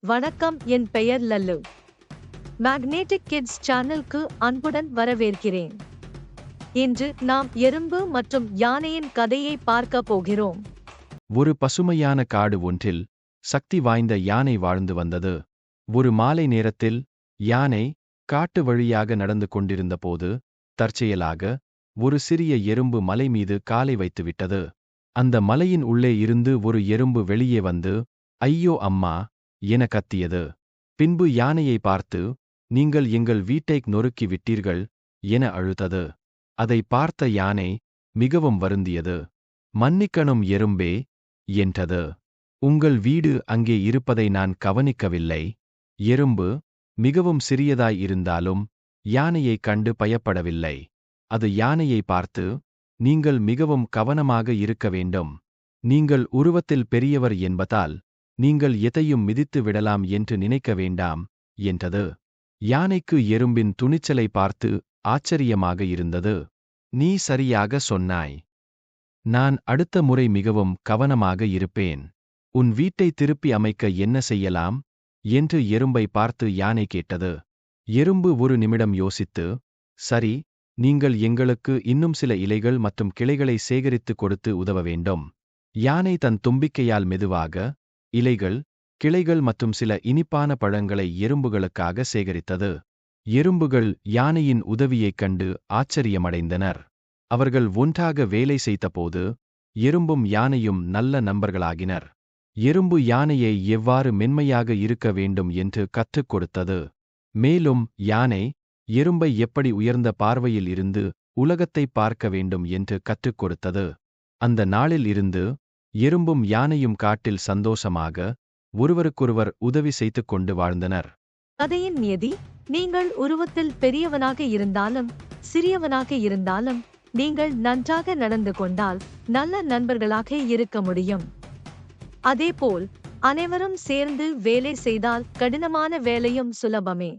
வணக்கம் என் பெயர் Lalu. Magnetic kids சேனலுக்கு அன்புடன் வரவேற்கிறேன். இன்று நாம் எறும்பு மற்றும் யானையின் கதையை பார்க்க போகிறோம். ஒரு பசுமையான காடு ஒன்றில் சக்தி வாய்ந்த யானை வாழ்ந்து வந்தது. ஒரு மாலை நேரத்தில் யானை காட்டு வழியாக நடந்து கொண்டிருந்தபோது தற்செயலாக ஒரு சிறிய எறும்பு மலை மீது காலை வைத்துவிட்டது. அந்த மலையின் உள்ளே இருந்து ஒரு எறும்பு வெளியே வந்து ஐயோ அம்மா என கத்தியது. பின்பு யானையை பார்த்து நீங்கள் எங்கள் வீட்டை நொறுக்கி விட்டீர்கள் என அழுத்தது. அதை பார்த்த யானை மிகவும் வருந்தியது. மன்னிக்கணும் எறும்பே என்றது. உங்கள் வீடு அங்கே இருப்பதை நான் கவனிக்கவில்லை. எறும்பு மிகவும் சிறியதாய் இருந்தாலும் யானையைக் கண்டு பயப்படவில்லை. அது யானையை பார்த்து நீங்கள் மிகவும் கவனமாக இருக்க வேண்டும். நீங்கள் உருவத்தில் பெரியவர் என்பதால் நீங்கள் எதையும் மிதித்து விடலாம் என்று நினைக்க வேண்டாம் என்றது. யானைக்கு எறும்பின் துணிச்சலை பார்த்து ஆச்சரியமாக இருந்தது. நீ சரியாக சொன்னாய். நான் அடுத்த முறை மிகவும் கவனமாக இருப்பேன். உன் வீட்டை திருப்பி அமைக்க என்ன செய்யலாம்? என்று எறும்பை பார்த்து யானை கேட்டது. எறும்பு ஒரு நிமிடம் யோசித்து சரி நீங்கள் எங்களுக்கு இன்னும் சில இலைகள் மற்றும் கிளைகளை சேகரித்து கொடுத்து உதவ வேண்டும். யானை தன் தும்பிக்கையால் மெதுவாக இலைகள் கிளைகள் மற்றும் சில இனிப்பான பழங்களை எறும்புகளுக்காக சேகரித்தது. எறும்புகள் யானையின் உதவியைக் கண்டு ஆச்சரியமடைந்தனர். அவர்கள் ஒன்றாக வேலை செய்தபோது எறும்பும் யானையும் நல்ல நண்பர்களாகினர். எறும்பு யானையை எவ்வாறு மென்மையாக இருக்க வேண்டும் என்று கற்றுக் கொடுத்தது. மேலும் யானை எறும்பை எப்படி உயர்ந்த பார்வையில் இருந்து உலகத்தை பார்க்க வேண்டும் என்று கற்றுக் கொடுத்தது. அந்த நாளில் இருந்து எறும்பும் யானையும் காட்டில் சந்தோஷமாக ஒருவருக்கொருவர் உதவி செய்து கொண்டு வாழ்ந்தனர். கதையின் நியதி நீங்கள் உருவத்தில் பெரியவனாக இருந்தாலும் சிறியவனாக இருந்தாலும் நீங்கள் நன்றாக நடந்து கொண்டால் நல்ல நண்பர்களாக இருக்க முடியும். அதேபோல் அனைவரும் சேர்ந்து வேலை செய்தால் கடினமான வேலையும் சுலபமே.